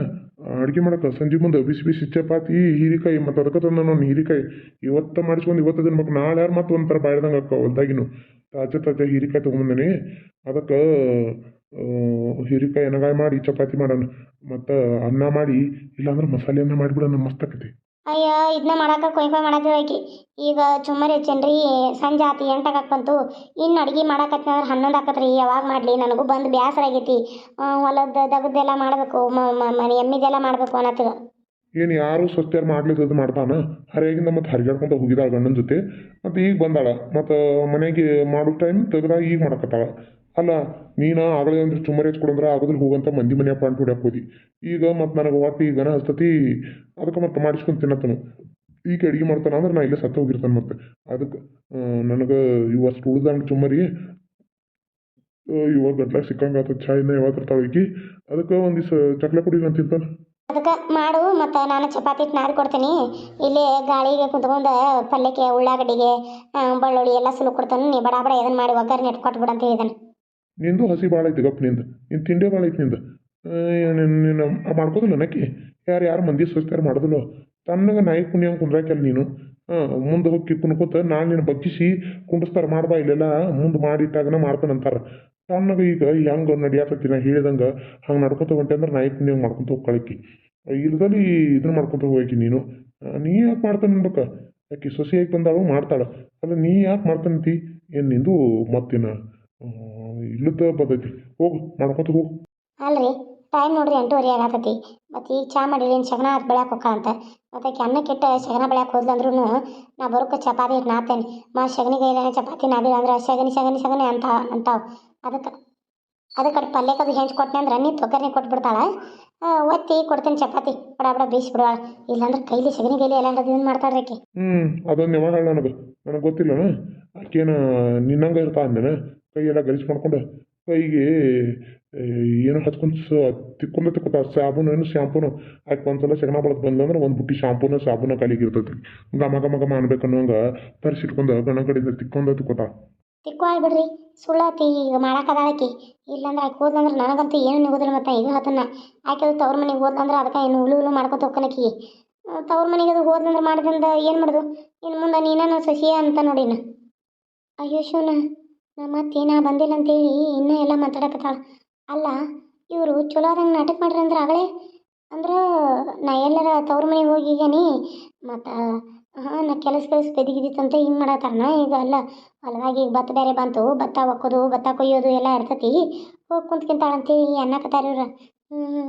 ಅಡುಗೆ ಮಾಡಕ್ಕೆ ಸಂಜೆ ಮುಂದೆ ಬಿಸಿ ಬಿಸಿ ಚಪಾತಿ, ಹೀರಿಕಾಯಿ, ಮತ್ತು ಅದಕ್ಕೆ ತಂದ ನಾನು ಹೀರಿಕಾಯಿ. ಇವತ್ತು ಮಾಡಿಸ್ಕೊಂಡು ಇವತ್ತು ತಿನ್ಬೇಕು. ನಾಳೆ ಯಾರು ಮತ್ತೆ ಒಂಥರ ಬಾಯ್ದಂಗೆ ಅಕ್ಕ ಹೊಲ್ದಾಗಿನು. ತಾಜಾ ತಾಜಾ ಹೀರಿಕಾಯಿ ತೊಗೊಂಬಂದೇನೆ. ಅದಕ್ಕೆ ಹೀರಿಕಾಯಿ ಎನಗಾಯಿ ಮಾಡಿ, ಚಪಾತಿ ಮಾಡೋಣ. ಮತ್ತು ಅನ್ನ ಮಾಡಿ, ಇಲ್ಲಾಂದ್ರೆ ಮಸಾಲೆ ಅನ್ನ ಮಾಡಿಬಿಡೋಣ. ಮಸ್ತ್ ಆಕೈತಿ. ಅಯ್ಯ ಇದನ್ನ ಮಾಡಾಕ ಕೊಯ್ ಕೊಯ್ ಮಾಡತ್ತಿಲ್ಲ ಆಕಿ. ಈಗ ಚುಮ್ಮರಿ ಹಚ್ಚೇನ್ರಿ ಸಂಜೆ ಆತು ಎಂಟಾಗ ಬಂತು. ಇನ್ನು ಅಡ್ಗೆ ಮಾಡಾಕತ್ತೀನಿ ಅಂದ್ರೆ ಹನ್ನೊಂದು ಆಕತ್ರಿ, ಯಾವಾಗ ಮಾಡಲಿ? ನನಗೂ ಬಂದು ಬೇಸರ ಆಗೈತಿ. ಹೊಲದ ದಗದ್ದೆಲ್ಲ ಮಾಡಬೇಕು ಮನೆ ಎಮ್ಮಿದೆಲ್ಲ ಮಾಡಬೇಕು ಅನ್ನತ್ತದ ಏನು ಯಾರು ಸ್ವಚ್ಛರು ಮಾಡ್ಲಿದ್ದು ಮಾಡ್ತಾನ? ಹರಿಯಾಗಿಂದ ಮತ್ತೆ ಹರಿಗಾಡ್ಕೊಂತ ಹೋಗಿದಾಳ ಗಂಡನ ಜೊತೆ. ಮತ್ತೆ ಈಗ ಬಂದಾಳ. ಮತ್ತು ಮನೆಗೆ ಮಾಡೋ ಟೈಮ್ ತೆಗ್ದಾಗ ಈಗ ಮಾಡಕತ್ತಾಳ. ಅಲ್ಲ, ನೀನು ಆಗಲೇ ಅಂದ್ರೆ ಚುಮ್ಮರಿ ಹಚ್ಕೊಡಂದ್ರೆ ಆಗದಲ್ಲಿ ಹೋಗಂತ ಮಂದಿ ಮನೆ ಪಾಂಟ್ ಹೊಡ್ಯಾಕ ಹೋದಿ ಈಗ ಮತ್ತು ನನಗೆ ಒಟ್ಟು ಈಗ ಗನ ಹಸ್ತತಿ, ಅದಕ್ಕೆ ಮತ್ತೆ ಮಾಡಿಸ್ಕೊಂಡು ತಿನ್ನತ್ತನು. ಈಗ ಅಡಿಗೆ ಮಾಡ್ತಾನ ಅಂದ್ರೆ ನಾ ಇಲ್ಲೇ ಸತ್ತು ಹೋಗಿರ್ತಾನೆ ಮತ್ತೆ ಅದಕ್ಕೆ ನನಗೆ ಇವು ಅಷ್ಟು ಉಳ್ದಂಗೆ ಚುಮ್ಮರಿ ಇವಾಗ ಗಂಟ್ಲಾಗ ಸಿಕ್ಕಂಗೆ ಆತ ಚಾಯ್ನ ಯಾವಾಗ ತರ್ತಾಳ ಈಕಿ. ಅದಕ್ಕೆ ಒಂದು ದಿವಸ ಚಕ್ಲೆ ಕುಡಿ ಅಂತ ಅದಕ್ಕೆ ಮಾಡು, ಮತ್ತು ನಾನು ಚಪಾತಿ ಮಾಡಿ ಕೊಡ್ತೀನಿ. ಇಲ್ಲಿ ಗಾಳಿಗೆ ಕುಂತ್ಕೊಂಡು ಪಲ್ಯಕ್ಕೆ, ಉಳ್ಳಾಗಡ್ಡಿಗೆ ಬೆಳ್ಳುಳ್ಳಿ ಎಲ್ಲ ಸುಲು ಕೊಡ್ತಾನೆ. ನೀ ಬಡ ಬಡ ಮಾಡಿ ಒಗ್ಗರಣೆ ನೆಟ್ ಕೊಟ್ಬಿಡು ಅಂತ ಹೇಳಿದಾನೆ. ನಿಂದು ಹಸಿ ಭಾಳ ಐತಿ, ಗಪ್ ನಿಂದು. ನಿನ್ನ ತಿಂಡಿ ಭಾಳ ಐತಿ ನಿಂದು. ನೀನು ಮಾಡ್ಕೋದಿಲ್ಲ ನಕ್ಕಿ ಯಾರು ಯಾರು ಮಂದಿ ಸ್ವಚ್ಛರು ಮಾಡುದಿಲ್ಲ? ತನ್ನಗೆ ನಾಯಿ ಕುಣಿಯಂಗೆ ಕುಂದ್ರಾಕಲ್ಲ ನೀನು? ಹಾಂ, ಮುಂದೆ ಹೋಗಿ ಕುಣ್ಕೋತ ನಾನು ನೀನು ಬಗ್ಗಿಸಿ ಕುಂಡಿಸ್ತಾರೆ ಮಾಡ್ಬಾ ಇಲ್ಲೆಲ್ಲ, ಮುಂದೆ ಮಾಡಿಟ್ಟಾಗನ ಮಾಡ್ತಾನಂತಾರೆ ತನ್ನಗೆ ಈಗ ಹೆಂಗೆ ನಡಿಯಾಕತ್ತಿ ನಾ ಹೇಳಿದಂಗೆ ಹಂಗೆ ನಡ್ಕೊತ ಹೊಂಟೆ ಅಂದ್ರೆ ನಾಯಿ ಕುಣಿಯಂಗೆ ಮಾಡ್ಕೊತ ಹೋಗ್ಕಳಕಿ ಇಲ್ದಲ್ಲಿ ಇದನ್ನ ಮಾಡ್ಕೊತ ಹೋಗಿ ನೀನು. ನೀ ಯಾಕೆ ಮಾಡ್ತಾನೆ ಅನ್ಬೇಕ? ಆಕಿ ಸೊಸೆಯಾಗಿ ಬಂದಾಳು, ಮಾಡ್ತಾಳೆ. ಅಲ್ಲ, ನೀ ಯಾಕೆ ಮಾಡ್ತಾನಂತಿ? ಏನು ನಿಂದು ಮತ್ತಿನ ಇಲ್ಲದ ಬದೈತಿ ಹೋಗು ಮಾಡ್ಕೊತ ಹೋಗು. ಅಲ್ರಿ ಟೈಮ್ ನೋಡ್ರಿ ಎಂಟೂವರೆ ಆಗತ್ತೈತಿ ಮತ್ತೆ ಈಗ ಚಾ ಮಾಡಿರಿ ಏನು ಶಗನ ಬೆಳ್ಯಾಕ ಅಂತ. ಮತ್ತು ಆಕೆ ಅನ್ನ ಕೆಟ್ಟ ಶಗನ ಬೆಳ್ಯಾಕ ಹೋದ್ಲಂದ್ರೂ ನಾ ಬರೋಕೆ ಚಪಾತಿ ನಾತೇನೆ ಮಾ ಶಗನಿ ಕೈಲೇ ಚಪಾತಿ ನಾದಿಲ್ಲ ಅಂದ್ರೆ ಶಗನಿ ಶಗನಿ ಶಗನಿ ಅಂತ ಅಂತಾವ್. ಅದಕ್ಕೆ ಅದಕ್ಕೆ ಕಡೆ ಪಲ್ಯಕ್ಕೆ ಅದು ಹೆಂಚು ಕೊಟ್ಟನೆ ಅಂದ್ರೆ ನೀ ತೊಗರ್ನಿ ಕೊಟ್ಬಿಡ್ತಾಳ. ಒತ್ತಿ ಕೊಡ್ತೇನೆ ಚಪಾತಿ. ಬಡ ಬಡ ಬೇಯಿಸಿ ಬಿಡುವಾಳ ಇಲ್ಲಾಂದ್ರೆ ಕೈಲಿ ಶಗನಿ ಕೈಲಿ ಎಲ್ಲ ಅಂದ್ರೆ ಮಾಡ್ತಾಳ್ರಿ ಆಕೆ. ಹ್ಞೂ ಅದೊಂದು ಯಾವಾಗ ಹೇಳ ನನಗೆ. ನನಗೆ ಗೊತ್ತಿಲ್ಲ ಆಕೇನು ನಿನ್ನಂಗೆ ಇರ್ತಾ ಅಂದೇನ? ಕೈಯೆಲ್ಲ ಗಲೀಜು ಮಾಡ್ಕೊಂಡು. ಕೈಗೆ ಏನು ಹಚ್ಕೊಂಡು ತಿಕ್ಕೊಂಡು ತಿಕ್ಕೊತ ಸಾಬೂನು, ಏನು ಶಾಂಪೂನು? ಆಕೆ ಒಂದ್ಸಲ ಸಗಣ ಬಳದ್ ಬಂದಂದ್ರೆ ಒಂದು ಬುಟ್ಟಿ ಶಾಂಪೂನು, ಸಾಬೂನು ಕಾಲಿಗೆ ಇರ್ತೈತಿ. ಗಮ ಗಮ ಗಮ ಅನ್ಬೇಕನ್ನೋಂಗೆ ತರಿಸಿಟ್ಕೊಂಡು ಗಣ ಕಡೆಯಿಂದ ತಿಕ್ಕೊಂಡು ತಿಕ್ಕೋತ ತಿಕ್ಕು ಆಗ್ಬಿಡ್ರಿ ಸುಳ್ಳಾತಿ ಈಗ ಮಾಡಾಕದಾಳಕಿ ಇಲ್ಲಾಂದ್ರೆ ಆಕೆ ಹೋದ್ಲಂದ್ರೆ ನನಗಂತೂ ಏನು ನಿಗೋದಿಲ್ಲ ಮತ್ತೆ ಇದು ಹತ್ತನ್ನ. ಆಕೆ ಅದು ತವ್ರ ಮನೆಗೆ ಹೋದ್ಲಂದ್ರೆ ಅದಕ್ಕೆ ಏನು ಉಳು ಉಳು ಮಾಡ್ಕೊತ ಹೋಗ್ಕನಕಿ ತವ್ರ ಮನೆಗೆ ಅದು ಹೋದ್ಲಂದ್ರೆ ಮಾಡಿದಿಂದ ಏನು ಮಾಡೋದು? ಇನ್ನು ಮುಂದೆ ನೀನ ಸಸಿಯ ಅಂತ ನೋಡಿನ. ಅಯ್ಯೋ ಶಿವನ. ನಮ್ಮ ಅತ್ತಿ, ನಾ ಬಂದಿಲ್ಲ ಅಂತೇಳಿ ಇನ್ನೂ ಎಲ್ಲ ಮಾತಾಡಕತ್ತಾಳ. ಅಲ್ಲ, ಇವರು ಚಲೋ ಆದಂಗೆ ನಾಟಕ ಮಾಡ್ರಿ ಅಂದ್ರೆ ಆಗಲೇ ಅಂದ್ರೆ ನಾ ಎಲ್ಲರ ತವ್ರ ಮನೆಗೆ ಹೋಗಿಗೇನಿ ಮತ್ತು, ಹಾಂ, ನಾ ಕೆಲಸ ಕೆಲಸ ಬೆದಿಗಿದ್ದಿತ್ತಂತ ಹಿಂಗೆ ಮಾಡತ್ತಾರನ ಈಗ. ಅಲ್ಲ, ಹೊಲದಾಗ ಈಗ ಭತ್ತ ಬೇರೆ ಬಂತು, ಭತ್ತ ಒಕ್ಕೋದು, ಭತ್ತ ಕೊಯ್ಯೋದು ಎಲ್ಲ ಇರ್ತತಿ, ಹೋಗಿ ಕುಂತ್ಕಿಂತಾಳ ಅಂತೇಳಿ ಅನ್ನಕತ್ತಾರ ಇವ್ರು. ಹ್ಞೂ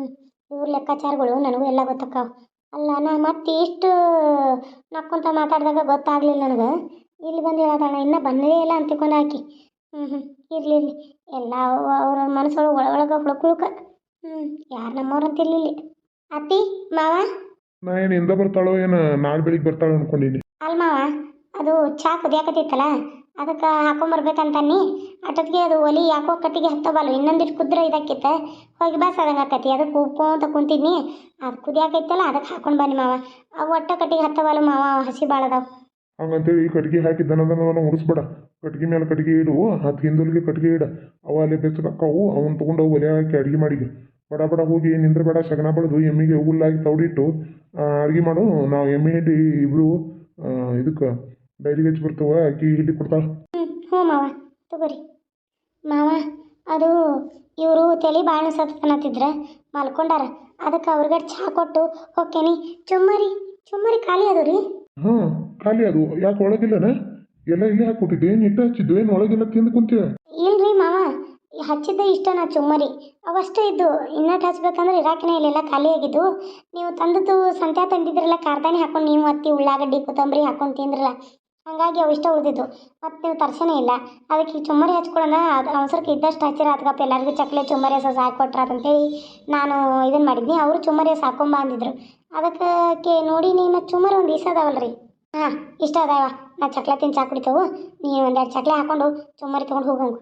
ಇವ್ರ ಲೆಕ್ಕಾಚಾರಗಳು ನನಗೂ ಎಲ್ಲ ಗೊತ್ತಕ್ಕಾವ. ಅಲ್ಲ, ನಾ ಮತ್ತೆ ಇಷ್ಟು ನಕ್ಕೊಂತ ಮಾತಾಡಿದಾಗ ಗೊತ್ತಾಗ್ಲಿಲ್ಲ ನನಗೆ. ಇಲ್ಲಿ ಬಂದು ಹೇಳೋದಣ್ಣ ಇನ್ನೂ ಬಂದೇ ಇಲ್ಲ ಅಂತ ತಿಳ್ಕೊಂಡು ಹಾಕಿ ಹ್ಞೂ ಹ್ಞೂ ಇರಲಿ ಇರಲಿ. ಎಲ್ಲ ಅವ್ರ ಮನಸ್ಸೊಳಗೆ ಒಳ ಒಳಗೆ ಹುಳುಕುಳುಕ ಹ್ಞೂ ಯಾರು ನಮ್ಮವ್ರು ಅಂತ ಇಲ್ಲಿ ಅತ್ತಿ ಮಾವ? ನಾ ಏನು ಇಂದ ಬರ್ತಾಳೋ ಏನು ನಾಳೆ ಬೆಳಿಗ್ಗೆ ಬರ್ತಾಳೋ ಅನ್ಕೊಂಡಿನಿ. ಅಲ್ಲ ಮಾವ ಅದು ಚಾ ಕುದಿಯಾಕತ್ತೈತಲ್ಲ ಅದಕ್ಕೆ ಹಾಕೊಂಬರ್ಬೇಕಂತಾನಿ ಅಷ್ಟೊತ್ತಿಗೆ ಅದು ಒಲಿ ಯಾಕೋ ಕಟ್ಟಿಗೆ ಹತ್ತಬಲ್ಲ ಇನ್ನೊಂದಿಷ್ಟು ಕುದ್ರೆ ಇದಕ್ಕಿತ್ತ ಹೋಗಿ ಬಾಸ್ ಅದಂಗೆ ಆಕತಿ ಅದಕ್ಕೆ ಉಪ್ಕೊಂತ ಕುಂತಿದ್ನಿ. ಅದು ಕುದಿಯಾಕೈತಲ್ಲ ಅದಕ್ಕೆ ಹಾಕೊಂಡು ಬನ್ನಿ ಮಾವ. ಅವು ಒಟ್ಟ ಕಟ್ಟಿಗೆ ಹತ್ತವಲ್ಲ ಮಾವ ಹಸಿ ಭಾಳ ಅದಾವ ಹಂಗಂತೇಳಿ ಕಟ್ಗೆ ದನವನ್ನು ಉಡಿಸ್ಬೇಡ. ಕಟ್ಗೆ ಮೇಲೆ ಕಟ್ಗೆ ಇಡು ಹತ್ತು ಹಿಂದೂಲಿಗೆ ಕಟ್ಗೆ ಇಡ. ಅವ ಅಲ್ಲಿ ಬೆಚ್ಚಕ್ಕವು ಅವನ್ನ ತೊಗೊಂಡು ಒಲೆ ಹಾಕಿ ಅಡುಗೆ ಮಾಡಿ ಬಡ ಬಡ ಹೋಗಿ ನಿಂದ್ರಬೇಡ ಸಗಣ ಬಡದು ಎಮ್ಮಿಗೆ ಹುಲ್ಲಾಗಿ ತೌಡಿಟ್ಟು ಅಡುಗೆ ಮಾಡು. ನಾವು ಎಮ್ಮೆ ಹಿಂಡಿ ಇಬ್ರು ಇದಕ್ಕೆ ಡೈರಿಗೆ ಹೆಚ್ಚು ಬರ್ತವ ಅಕ್ಕಿ ಹಿಂಡಿ ಕೊಡ್ತಾಳೆ. ಹ್ಞೂ ಹ್ಞೂ ಮಾವ ತಗೋರಿ. ಮಾವ ಅದು ಇವರು ತಲೆ ಭಾಳ ಸತ್ತನತ್ತಿದ್ರ ಮಲ್ಕೊಂಡಾರ. ಅದಕ್ಕೆ ಅವ್ರಿಗೆ ಚಹಾ ಕೊಟ್ಟು ಹೋಗ್ತೇನಿ ಚುಮ್ಮರಿ ಚುಮ್ಮರಿ ಖಾಲಿ ಅದು ರೀ ಹಾಂ ಖಾಲಿ ಅದು. ಯಾಕೆ ಒಳಗಿಲ್ಲನ? ಎಲ್ಲ ಇಲ್ಲೇ ಹಾಕ್ಕೊಟ್ಟಿದ್ದೆ ಏನು ಇಟ್ಟು ಹಚ್ಚಿದ್ದು? ಏನು ಒಳಗೆಲ್ಲ ತಿಂದು ಕುಂತೀಯ? ಇಲ್ರಿ ಮಾವ. ಹಚ್ಚಿದ್ದ ಇಷ್ಟ ನಾ ಚುಮ್ಮರಿ. ಅವಷ್ಟೇ ಇದ್ದು. ಇನ್ನಟ್ಟು ಹಚ್ಬೇಕಂದ್ರೆ ಇರಾಕಿನ ಇಲ್ಲೆಲ್ಲ ಖಾಲಿ ಆಗಿದ್ದು. ನೀವು ತಂದದ್ದು ಸಂತೆ ತಂದಿದ್ರಲ್ಲ ಕಾರ್ದಾನಿ ಹಾಕೊಂಡು ನೀವು ಅತ್ತಿ, ಉಳ್ಳಾಗಡ್ಡಿ, ಕೊತ್ತಂಬರಿ ಹಾಕೊಂಡು ತಿಂದ್ರಲ್ಲ, ಹಾಗಾಗಿ ಅವು ಇಷ್ಟ ಉಳಿದಿದ್ದು. ಮತ್ತು ನೀವು ತರ್ಸನೇ ಇಲ್ಲ. ಅದಕ್ಕೆ ಈ ಚುಮ್ಮರಿ ಹಚ್ಕೊಳ್ಳೋಣ. ಅದು ಅವಸರಕ್ಕೆ ಇದ್ದಷ್ಟು ಹಚ್ಚಿರ ಅದಕ್ಕಪ್ಪ ಎಲ್ಲರಿಗೂ ಚಕ್ಲೆ ಚುಮ್ಮರಿ ಹಾಕೊಟ್ರ ಅಂತೇಳಿ ನಾನು ಇದನ್ನು ಮಾಡಿದ್ನಿ. ಅವರು ಚುಮ್ಮರಿ ಸಾಕೊಂಬ ಅಂದಿದ್ರು ಅದಕ್ಕೆ ನೋಡಿ ನೀ ಮತ್ತು ಚುಮ್ಮರಿ ಒಂದು ಇಷ್ಟ ಅದಾವಲ್ಲ ರೀ ಹಾಂ, ಇಷ್ಟ ಅದಾವ ನಾ ಚಕ್ಲೆ ತಿಂದು ಕುಡಿತೇವು. ನೀ ಒಂದೆರಡು ಚಕ್ಲೆ ಹಾಕೊಂಡು ಚುಮ್ಮರಿ ತೊಗೊಂಡು ಹೋಗಂಗು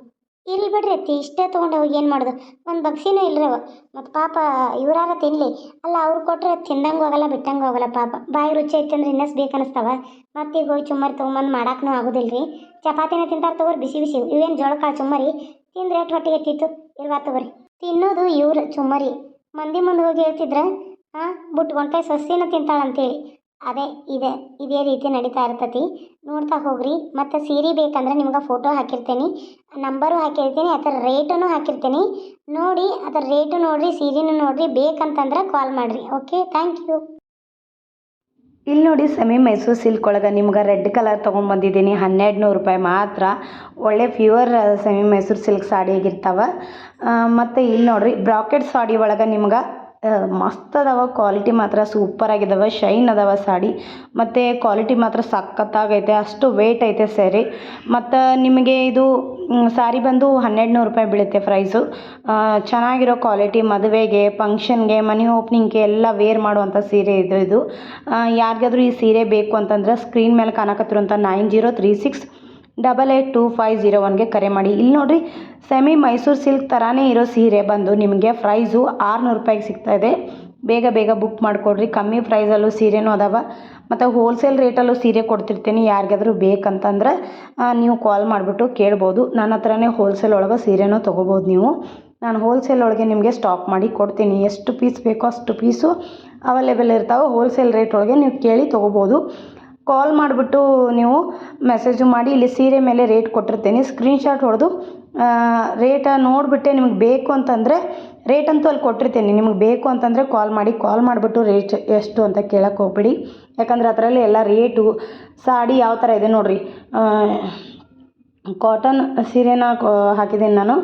ಇಲ್ಲಿ ಬಿಡ್ರಿ ಅತ್ತಿ, ಇಷ್ಟೇ ತೊಗೊಂಡು ಹೋಗಿ ಏನು ಮಾಡೋದು? ಒಂದು ಬಗ್ಸಿನೂ ಇಲ್ರಿ ಅವ. ಮತ್ತು ಪಾಪ ಇವರಾರ ತಿನ್ನಲಿ ಅಲ್ಲ, ಅವ್ರು ಕೊಟ್ಟರೆ ತಿಂದಂಗೆ ಹೋಗಲ್ಲ ಬಿಟ್ಟಂಗೆ ಹೋಗಲ್ಲ ಪಾಪ. ಬಾಯಿ ರುಚಿ ಐತಂದ್ರೆ ಇನ್ನಷ್ಟು ಬೇಕು ಅನಿಸ್ತಾವ. ಮತ್ತೆ ಈಗ ಹೋಗಿ ಚುಮ್ಮರಿ ತೊಗೊಂಬಂದು ಮಾಡಾಕ್ನೂ ಆಗೋದಿಲ್ಲ ರೀ ಚಪಾತಿನ ತಿಂತಾರೆ ತಗೋರಿ, ಬಿಸಿ ಬಿಸಿ. ಇವೇನು ಜೋಳ ಕಾಳು ಚುಮ್ಮರಿ? ತಿಂದ್ರೆ ಎಷ್ಟು ಹೊಟ್ಟೆಗೆ ಎತ್ತಿತ್ತು ಇಲ್ವಾ ತಗೋರಿ. ತಿನ್ನೋದು ಇವ್ರು ಚುಮ್ಮರಿ. ಮಂದಿ ಮುಂದೆ ಹೋಗಿ ಹೇಳ್ತಿದ್ರೆ, ಹಾಂ ಬುಟ್ಟು ಒಂಟೆ ಸೊಸಿನ ತಿಂತಾಳಂತೇಳಿ ಅದೇ, ಇದೆ. ಇದೇ ರೀತಿ ನಡೀತಾ ಇರ್ತತಿ. ನೋಡ್ತಾ ಹೋಗ್ರಿ. ಮತ್ತು ಸೀರೆ ಬೇಕಂದ್ರೆ ನಿಮ್ಗೆ ಫೋಟೋ ಹಾಕಿರ್ತೀನಿ. ನಂಬರು ಹಾಕಿರ್ತೀನಿ, ಅದರ ರೇಟನ್ನು ಹಾಕಿರ್ತೀನಿ. ನೋಡಿ, ಅದರ ರೇಟು ನೋಡಿರಿ, ಸೀರೆನೂ ನೋಡಿರಿ. ಬೇಕಂತಂದ್ರೆ ಕಾಲ್ ಮಾಡಿರಿ. ಓಕೆ ಥ್ಯಾಂಕ್ ಯು ಇಲ್ಲಿ ನೋಡಿ, ಸೆಮಿ ಮೈಸೂರು ಸಿಲ್ಕ್ ಒಳಗೆ ನಿಮ್ಗೆ ರೆಡ್ ಕಲರ್ ತೊಗೊಂಬಂದಿದ್ದೀನಿ. ಹನ್ನೆರಡು ನೂರು ರೂಪಾಯಿ ಮಾತ್ರ. ಒಳ್ಳೆ pure semi Mysore silk sari ಆಗಿರ್ತಾವೆ ಮತ್ತು ಇಲ್ಲಿ ನೋಡ್ರಿ ಬ್ರಾಕೆಟ್ ಸಾಡಿ ಒಳಗೆ ನಿಮ್ಗೆ ಮಸ್ತ್ ಅದಾವ ಕ್ವಾಲಿಟಿ ಮಾತ್ರ ಸೂಪರ್ ಆಗಿದಾವೆ ಶೈನ್ ಅದಾವ ಸಾಡಿ. ಮತ್ತು ಕ್ವಾಲಿಟಿ ಮಾತ್ರ ಸಖತ್ತಾಗೈತೆ, ಅಷ್ಟು ವೇಟ್ ಐತೆ ಸ್ಯಾರಿ ಮತ್ತು ನಿಮಗೆ ಇದು ಸಾರಿ ಬಂದು ಹನ್ನೆರಡು ನೂರು ರೂಪಾಯಿ ಬೀಳುತ್ತೆ ಪ್ರೈಸು ಚೆನ್ನಾಗಿರೋ ಕ್ವಾಲಿಟಿ ಮದುವೆಗೆ ಫಂಕ್ಷನ್ಗೆ ಮನೆ ಓಪ್ನಿಂಗ್ಗೆ ಎಲ್ಲ ವೇರ್ ಮಾಡುವಂಥ ಸೀರೆ ಇದು ಇದು. ಯಾರಿಗಾದ್ರೂ ಈ ಸೀರೆ ಬೇಕು ಅಂತಂದ್ರೆ ಸ್ಕ್ರೀನ್ ಮೇಲೆ ಕಾಣಕತ್ತಿರುವಂಥ nine zero three six double eight two five zero ಒನ್ಗೆ ಕರೆ ಮಾಡಿ. ಇಲ್ಲಿ ನೋಡಿರಿ ಸೆಮಿ ಮೈಸೂರು ಸಿಲ್ಕ್ ಥರನೇ ಇರೋ ಸೀರೆ ಬಂದು ನಿಮಗೆ ಪ್ರೈಸು ಆರುನೂರು ರೂಪಾಯಿಗೆ ಸಿಗ್ತಾ ಇದೆ. ಬೇಗ ಬೇಗ ಬುಕ್ ಮಾಡಿಕೊಡ್ರಿ. ಕಮ್ಮಿ ಪ್ರೈಸಲ್ಲೂ ಸೀರೆನೂ ಅದಾವ. ಮತ್ತು ಹೋಲ್ಸೇಲ್ ರೇಟಲ್ಲೂ ಸೀರೆ ಕೊಡ್ತಿರ್ತೀನಿ ಯಾರಿಗಾದ್ರೂ ಬೇಕಂತಂದ್ರೆ ನೀವು ಕಾಲ್ ಮಾಡಿಬಿಟ್ಟು ಕೇಳ್ಬೋದು. ನನ್ನ ಹತ್ರನೇ ಹೋಲ್ಸೇಲ್ ಒಳಗೆ ಸೀರೆನೂ ತೊಗೋಬೋದು ನೀವು. ನಾನು ಹೋಲ್ಸೇಲ್ ಒಳಗೆ ನಿಮಗೆ ಸ್ಟಾಕ್ ಮಾಡಿ ಕೊಡ್ತೀನಿ. ಎಷ್ಟು ಪೀಸ್ ಬೇಕೋ ಅಷ್ಟು ಪೀಸು ಅವೈಲೇಬಲ್ ಇರ್ತಾವೆ. ಹೋಲ್ಸೇಲ್ ರೇಟ್ ಒಳಗೆ ನೀವು ಕೇಳಿ ತೊಗೋಬೋದು. ಕಾಲ್ ಮಾಡಿಬಿಟ್ಟು ನೀವು ಮೆಸೇಜು ಮಾಡಿ, ಇಲ್ಲಿ ಸೀರೆ ಮೇಲೆ ರೇಟ್ ಕೊಟ್ಟಿರ್ತೀನಿ. ಸ್ಕ್ರೀನ್ಶಾಟ್ ಹೊಡೆದು ರೇಟ ನೋಡಿಬಿಟ್ಟೆ ನಿಮ್ಗೆ ಬೇಕು ಅಂತಂದರೆ ರೇಟ್ ಅಂತೂ ಅಲ್ಲಿ ಕೊಟ್ಟಿರ್ತೀನಿ. ನಿಮ್ಗೆ ಬೇಕು ಅಂತಂದರೆ ಕಾಲ್ ಮಾಡಿ ಕಾಲ್ ಮಾಡಿಬಿಟ್ಟು ರೇಟ್ ಎಷ್ಟು ಅಂತ ಕೇಳಕ್ಕೆ ಹೋಗ್ಬೇಡಿ. ಯಾಕಂದರೆ ಅದರಲ್ಲಿ ಎಲ್ಲ ರೇಟು ಸಾಡಿ ಯಾವ ಥರ ಇದೆ ನೋಡಿರಿ. ಕಾಟನ್ ಸೀರೆನ ಹಾಕಿದ್ದೀನಿ ನಾನು.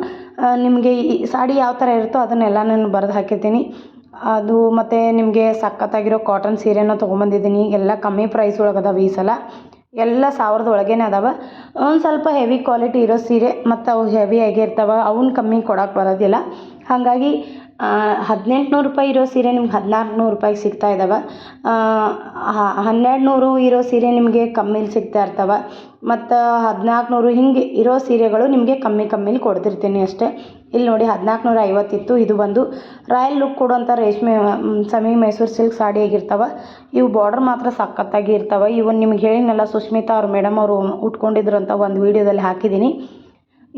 ನಿಮಗೆ ಈ ಸಾಡಿ ಯಾವ ಥರ ಇರುತ್ತೋ ಅದನ್ನೆಲ್ಲ ನಾನು ಬರೆದು ಹಾಕಿರ್ತೀನಿ. ಅದು ಮತ್ತು ನಿಮಗೆ ಸಖತ್ತಾಗಿರೋ ಕಾಟನ್ ಸೀರೆನ ತೊಗೊಂಬಂದಿದ್ದೀನಿ. ಎಲ್ಲ ಕಮ್ಮಿ ಪ್ರೈಸ್ ಒಳಗೆ ಅದಾವೆ ಈ ಸಲ. ಎಲ್ಲ ಸಾವಿರದ ಒಳಗೇನೆ ಅದಾವೆ. ಒಂದು ಸ್ವಲ್ಪ ಹೆವಿ ಕ್ವಾಲಿಟಿ ಇರೋ ಸೀರೆ ಮತ್ತು ಅವು ಹೆವಿ ಆಗೇ ಇರ್ತಾವೆ. ಅವನ್ನ ಕಮ್ಮಿ ಕೊಡೋಕೆ ಬರೋದಿಲ್ಲ. ಹಾಗಾಗಿ ಹದಿನೆಂಟು ನೂರು ರೂಪಾಯಿ ಇರೋ ಸೀರೆ ನಿಮ್ಗೆ ಹದಿನಾರು ನೂರು ರೂಪಾಯಿಗೆ ಸಿಗ್ತಾ ಇದ್ದಾವೆ ಹನ್ನೆರಡು ನೂರು ಇರೋ ಸೀರೆ ನಿಮಗೆ ಕಮ್ಮಿಲಿ ಸಿಗ್ತಾ ಇರ್ತವೆ. ಮತ್ತು ಹದಿನಾಲ್ಕು ನೂರು ಹಿಂಗೆ ಇರೋ ಸೀರೆಗಳು ನಿಮಗೆ ಕಮ್ಮಿ ಕಮ್ಮಿಲಿ ಕೊಡ್ತಿರ್ತೀನಿ ಅಷ್ಟೇ. ಇಲ್ಲಿ ನೋಡಿ ಹದಿನಾಲ್ಕು ನೂರ ಐವತ್ತಿತ್ತು, ಇದು ಬಂದು. ರಾಯಲ್ ಲುಕ್ ಕೊಡುವಂಥ ರೇಷ್ಮೆ semi semi Mysore silk sari ಆಗಿರ್ತಾವೆ. ಇವು ಬಾರ್ಡರ್ ಮಾತ್ರ ಸಖತ್ತಾಗಿ ಇರ್ತವೆ. ಇವನ್ ನಿಮ್ಗೆ ಹೇಳಿನಲ್ಲ ಸುಷ್ಮಿತಾ ಅವ್ರ ಮೇಡಮ್ ಅವರು ಉಟ್ಕೊಂಡಿದ್ರು ಅಂತ ಒಂದು ವೀಡಿಯೋದಲ್ಲಿ ಹಾಕಿದ್ದೀನಿ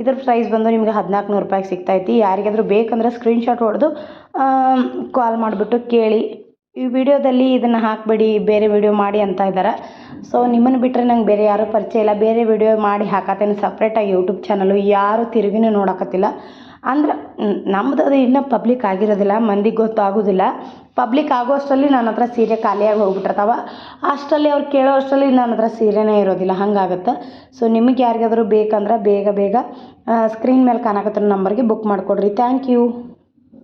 ಇದ್ರ ಪ್ರೈಸ್ ಬಂದು ನಿಮಗೆ ಹದಿನಾಲ್ಕು ನೂರು ರೂಪಾಯಿಗೆ ಸಿಗ್ತೈತಿ. ಯಾರಿಗಾದರೂ ಬೇಕಂದ್ರೆ ಸ್ಕ್ರೀನ್ಶಾಟ್ ಹೊಡೆದು ಕಾಲ್ ಮಾಡಿಬಿಟ್ಟು ಕೇಳಿ. ಈ ವಿಡಿಯೋದಲ್ಲಿ ಇದನ್ನು ಹಾಕಬೇಡಿ, ಬೇರೆ ವಿಡಿಯೋ ಮಾಡಿ ಅಂತ ಇದ್ದಾರೆ ಸೊ ನಿಮ್ಮನ್ನು ಬಿಟ್ಟರೆ ನಂಗೆ ಬೇರೆ ಯಾರೂ ಪರಿಚಯ ಇಲ್ಲ. ಬೇರೆ ವಿಡಿಯೋ ಮಾಡಿ ಹಾಕತ್ತೇನೆ ಸಪ್ರೇಟಾಗಿ ಯೂಟ್ಯೂಬ್ ಚಾನಲು ಯಾರು ತಿರುಗಿನೂ ನೋಡಕತ್ತಿಲ್ಲ. ಅಂದ್ರೆ ನಮ್ದು ಅದು ಇನ್ನೂ ಪಬ್ಲಿಕ್ ಆಗಿರೋದಿಲ್ಲ. ಮಂದಿಗೆ ಗೊತ್ತಾಗೋದಿಲ್ಲ. ಪಬ್ಲಿಕ್ ಆಗೋ ಅಷ್ಟರಲ್ಲಿ ನನ್ನ ಹತ್ರ ಸೀರೆ ಖಾಲಿಯಾಗಿ ಹೋಗ್ಬಿಟ್ಟಿರ್ತಾವ. ಅಷ್ಟರಲ್ಲಿ ಅವ್ರು ಕೇಳೋ ಅಷ್ಟರಲ್ಲಿ ನನ್ನ ಹತ್ರ ಸೀರೆನೇ ಇರೋದಿಲ್ಲ, ಹಂಗಾಗತ್ತೆ. ಸೊ ನಿಮಗೆ ಯಾರಿಗಾದ್ರೂ ಬೇಕಂದ್ರೆ ಬೇಗ ಬೇಗ ಸ್ಕ್ರೀನ್ ಮೇಲೆ ಕಾಣಕತ್ತಿರೋ ನಂಬರ್ಗೆ ಬುಕ್ ಮಾಡಿಕೊಡ್ರಿ. Thank you